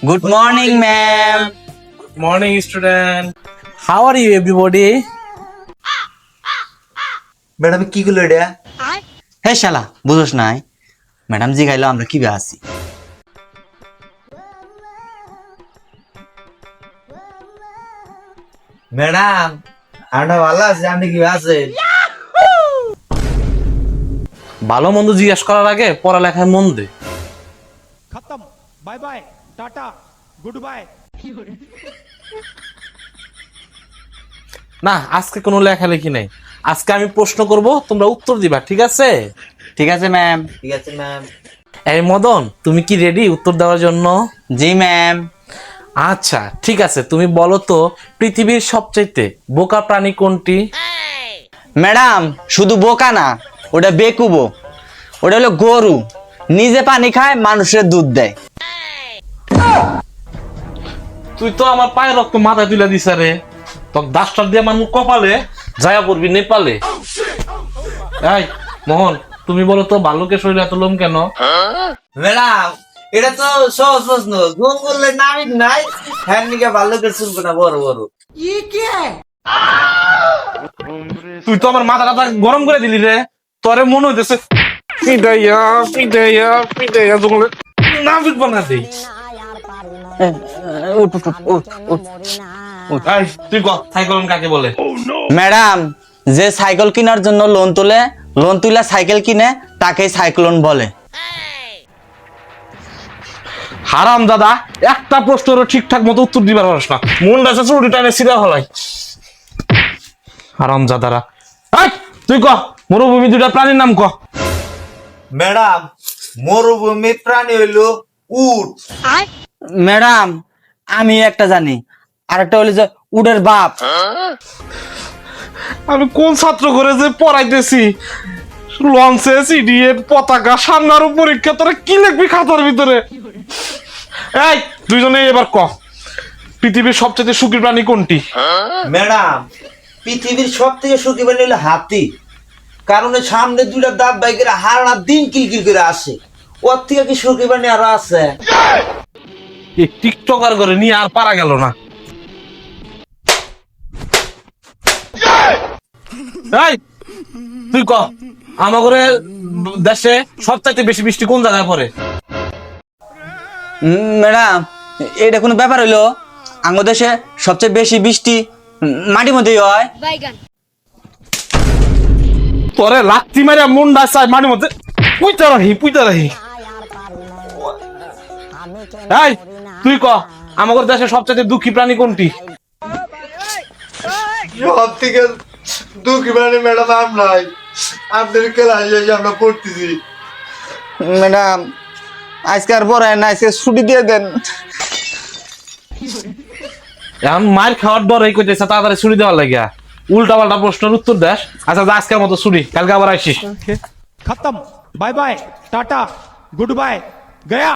Good morning, ma'am. Morning, student. How are you, everybody? Madam কি গুলো এটা হে শালা বুঝোস নাই ম্যাডাম জি গাইলো আমরা কি আছি ম্যাডাম আমরা ভালো আছি আপনি কি আছেন ভালো মন্দ জিজ্ঞেস করার আগে পড়ালেখায় মন দে bye bye tata good bye না আজকে কোনো লেখালেখি নাই। আজকে আমি প্রশ্ন করব তোমরা উত্তর দিবা ঠিক আছে? ঠিক আছে ম্যাম ঠিক আছে ম্যাম এই মদন তুমি কি রেডি উত্তর দেওয়ার জন্য? জি ম্যাম আচ্ছা ঠিক আছে তুমি বলো তো পৃথিবীর সবচাইতে বোকা প্রাণী কোনটি? ম্যাডাম শুধু বোকা না ওটা বেকুবো। ওটা হলো গরু। নিজে পানি খায় মানুষের দুধ দেয়। তুই তো আমার পায়ের রক্ত মাথায় তুলে দিস রে। তো ডাস্টার দিয়ে আমার মুখ কপালে। যায়া পড়বি নেপালে। এই মোহন তুমি বলো তো ভাল্লুকের শরীরে এত লোম কেন? ম্যাডাম এটা তো সহজ প্রশ্ন। ঘুম করলে নামি নাই হ্যাঁ নিকে ভালো করে শুনব না বড় বড় তুই তো আমার মাথা টাথা গরম করে দিলি রে। তোরে মনে হইতেছে পিটাইয়া পিটাইয়া পিটাইয়া জঙ্গলে। না বিকবা না দেই। ম্যাডাম যে সাইকেল কেনার জন্য লোন তোলে লোন তুলে সাইকেল কিনে তাকে সাইক্লোন বলে। হারাম দাদা একটা প্রশ্নেরও ঠিকঠাক মতো উত্তর দিবার পারস না। মন আছে চুরি টানে সিরা হলাই। হারাম দাদারা। এই, তুই ক মরুভূমি দুটা প্রাণীর নাম ক। ম্যাডাম মরুভূমি প্রাণী হইল উট। ম্যাডাম আমি একটা জানি। আরেকটা হলো যে উডের বাপ। আমি কোন ছাত্র করে যে পড়াইতেছি? লঞ্চে সিডিএট পতাকা সামনে আরও পরীক্ষা তোরা কি লিখবি খাতার ভিতরে? এই দুইজনে এবার ক। পৃথিবীর সবচেয়ে সুখী প্রাণী কোনটি? ম্যাডাম পৃথিবীর সব থেকে সুখী প্রাণী হলো হাতি। কারণ এর সামনে দুইটা দাঁত বাইকের হারানা দিন কিলকিল করে আসে। ওর থেকে কি সুখী প্রাণী আরও আছে? এই টিকটকার করে নিয়ে আর পারা গেল না। এই তুই ক? আমাগরে দেশে সবচাইতে বেশি বৃষ্টি কোন জায়গায় পড়ে? ম্যাডাম এটা কোনো ব্যাপার হইল? আঙ্গ দেশে সবচেয়ে বেশি বৃষ্টি মাটির মধ্যেই হয়। তোরে লাত্তি মারিয়া মুন্ডা চাই মাটির মধ্যে। পুইতা রাহি পুইতা রাহি এই তুই ক আমাদের দেশে সবচেয়ে দুঃখী প্রাণী কোনটি? সব থেকে দুঃখী প্রাণী ম্যাডাম আমরা ম্যাডাম না ছুটি দিয়ে দেন। এখন মার খাওয়ার ডরাই কইতেছে তাড়াতাড়ি ছুটি দেওয়ার লাগিয়া। উল্টা পাল্টা প্রশ্নের উত্তর দেশ আচ্ছা আজকের মতো ছুটি কালকে আবার আসিস। খতম। Bye bye tata good bye Gaya